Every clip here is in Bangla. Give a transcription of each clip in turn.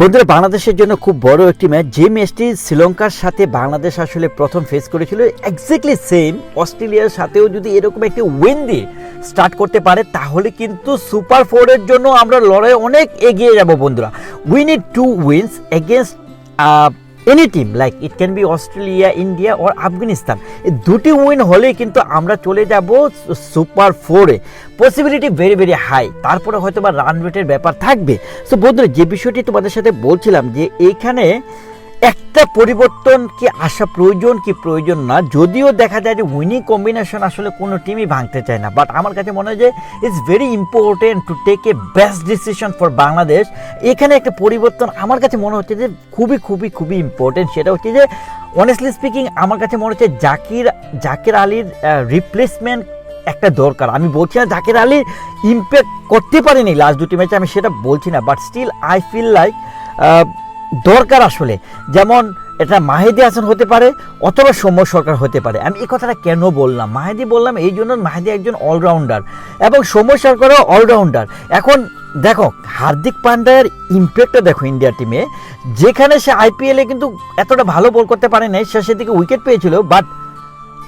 বন্ধুরা, বাংলাদেশের জন্য খুব বড় একটি ম্যাচ। যে ম্যাচটি শ্রীলঙ্কার সাথে বাংলাদেশ আসলে প্রথম ফেস করেছিল এক্স্যাক্টলি সেম অস্ট্রেলিয়ার সাথেও যদি এরকম একটি উইন দিয়ে স্টার্ট করতে পারে, তাহলে কিন্তু সুপার ফোরের জন্য আমরা লড়াই অনেক এগিয়ে যাব বন্ধুরা। We need to wins against any team like it can be Australia India or Afghanistan এই দুটি উইন হলেই কিন্তু আমরা চলে যাব সুপার ফোরে পসিবিলিটি ভেরি ভেরি হাই তারপরে হয়তো বা রান রেটের ব্যাপার থাকবে। সো বন্ধুরা, যে বিষয়টি তোমাদের সাথে বলছিলাম যে এইখানে একটা পরিবর্তন কি আসা প্রয়োজন কি প্রয়োজন না? যদিও দেখা যায় যে উইনিং কম্বিনেশন আসলে কোনো টিমই ভাঙতে চায় না। বাট আমার কাছে মনে হয় যে it's very important to take a best decision for Bangladesh এখানে একটা পরিবর্তন আমার কাছে মনে হচ্ছে যে খুবই খুবই খুবই ইম্পর্টেন্ট সেটা হচ্ছে যে অনেস্টলি স্পিকিং আমার কাছে মনে হচ্ছে জাকির জাকির আলীর রিপ্লেসমেন্ট একটা দরকার। আমি বলছি না জাকির আলী ইম্প্যাক্ট করতে পারেনি লাস্ট দুটি ম্যাচে আমি সেটা বলছি না। But still I feel like দরকার আসলে। যেমন এটা মাহেদি হাসান হতে পারে অথবা সৌম্য সরকার হতে পারে। আমি এই কথাটা কেন বললাম? মাহেদি বললাম এই জন্য মাহেদি একজন অলরাউন্ডার এবং সৌম্য সরকারও অলরাউন্ডার এখন দেখো, হার্দিক পান্ডার ইম্প্যাক্টটা দেখো ইন্ডিয়া টিমে যেখানে সে আইপিএলে কিন্তু এতটা ভালো বল করতে পারে নাই শেষের দিকে উইকেট পেয়েছিল। বাট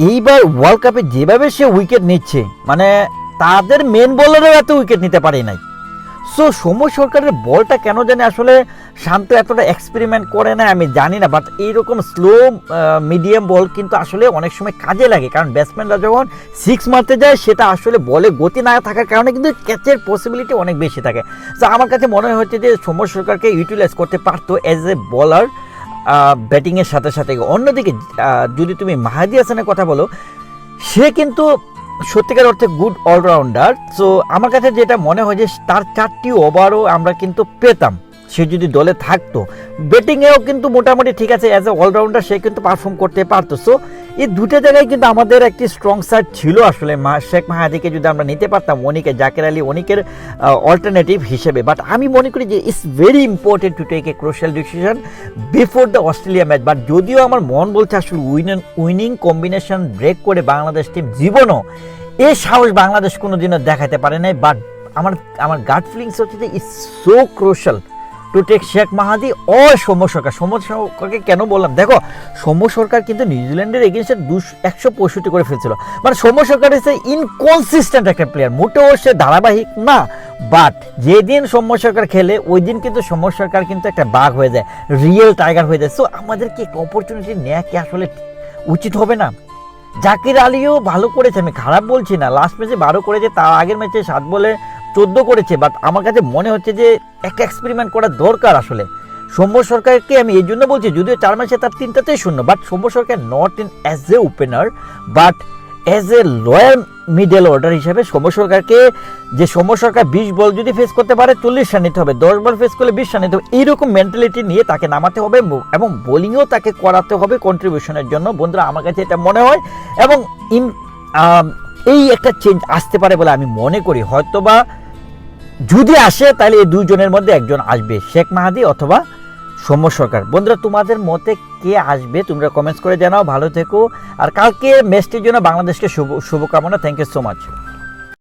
এইবার ওয়ার্ল্ড কাপে যেভাবে সে উইকেট নিচ্ছে মানে তাদের মেন বোলারও এত উইকেট নিতে পারে নাই। সো সৌম্য সরকারের বলটা কেন জানি আসলে শান্ত এতটা এক্সপেরিমেন্ট করে না আমি জানি না বাট এইরকম স্লো মিডিয়াম বল কিন্তু আসলে অনেক সময় কাজে লাগে। কারণ ব্যাটসম্যানরা যখন সিক্স মারতে যায়, সেটা আসলে বলে গতি না থাকার কারণে কিন্তু ক্যাচের পসিবিলিটি অনেক বেশি থাকে। তো আমার কাছে মনে হচ্ছে যে সৌম্য সরকারকে ইউটিলাইজ করতে পারতো অ্যাজ এ বলার ব্যাটিংয়ের সাথে সাথে। অন্যদিকে যদি তুমি মাহাদি হাসানের কথা বলো, সে কিন্তু সত্যিকার অর্থে গুড অলরাউন্ডার সো আমার কাছে যেটা মনে হয় যে তার চারটি ওভারও আমরা কিন্তু পেতাম। সে যদি দলে থাকতো ব্যাটিংয়েও কিন্তু মোটামুটি ঠিক আছে অ্যাজ এ অলরাউন্ডার সে কিন্তু পারফর্ম করতে পারতো। সো এই দুটো জায়গায় কিন্তু আমাদের একটি স্ট্রং সাইড ছিল আসলে মা, শেখ মাহাদিকে যদি আমরা নিতে পারতাম, অনিকে, জাকের আলী, অনিকের অল্টারনেটিভ হিসেবে। বাট আমি মনে করি যে it's very important to take a crucial decision before the Australia match but যদিও আমার মন বলছে আসলে উইনিং উইনিং কম্বিনেশন ব্রেক করে বাংলাদেশ টিম জীবনও, এ সাহস বাংলাদেশ কোনোদিনও দেখাতে পারে নাই। বাট আমার আমার গাট ফিলিংস হচ্ছে যে it's so crucial to take Sheikh Mahedi ও সৌম্য সরকার সৌম্য সরকারকে কেন বললাম? দেখো সৌম্য সরকার কিন্তু নিউজিল্যান্ডের এগেনস্টে দুশো, একশো পঁয়ষট্টি করে ফেলছিল। মানে সৌম্য সরকার ইসে ইনকনসিস্টেন্ট একটা প্লেয়ার মোটেও সে ধারাবাহিক না বাট যেদিন সৌম্য সরকার খেলে ওই দিন কিন্তু সৌম্য সরকার কিন্তু একটা বাঘ হয়ে যায় রিয়েল টাইগার হয়ে যায়। সো আমাদেরকে অপরচুনিটি নেওয়া কি আসলে উচিত হবে না? জাকির আলীও ভালো করেছে, আমি খারাপ বলছি না। লাস্ট ম্যাচে বারো করেছে, তার আগের ম্যাচে সাত বলে চোদ্দ করেছে বাট আমার কাছে মনে হচ্ছে যে একটা এক্সপেরিমেন্ট করা দরকার আসলে। সৌম্য সরকারকে আমি এই জন্য বলছি, যদিও চার ম্যাচে তার তিনটাতেই শূন্য but Soumya Sarkar not in as a opener but as a lower middle order হিসেবে সৌম্য সরকারকে, যে সৌম্য সরকার বিশ বল যদি ফেস করতে পারে, চল্লিশ রান নিতে হবে, দশ বল ফেস করলে বিশ রান নিতে হবে, এইরকম মেন্টালিটি নিয়ে তাকে নামাতে হবে এবং বোলিংও তাকে করাতে হবে কন্ট্রিবিউশনের জন্য। বন্ধুরা, আমার কাছে এটা মনে হয় এবং ইন এই একটা চেঞ্জ আসতে পারে বলে আমি মনে করি। হয়তোবা যদি আসে, তাহলে এই দুজনের মধ্যে একজন আসবে, শেখ মাহাদি অথবা সৌম্য সরকার। বন্ধুরা, তোমাদের মতে কে আসবে? তোমরা কমেন্টস করে জানাও। ভালো থেকো। আর কালকে ম্যাচটির জন্য বাংলাদেশকে শুভ, শুভকামনা। Thank you so much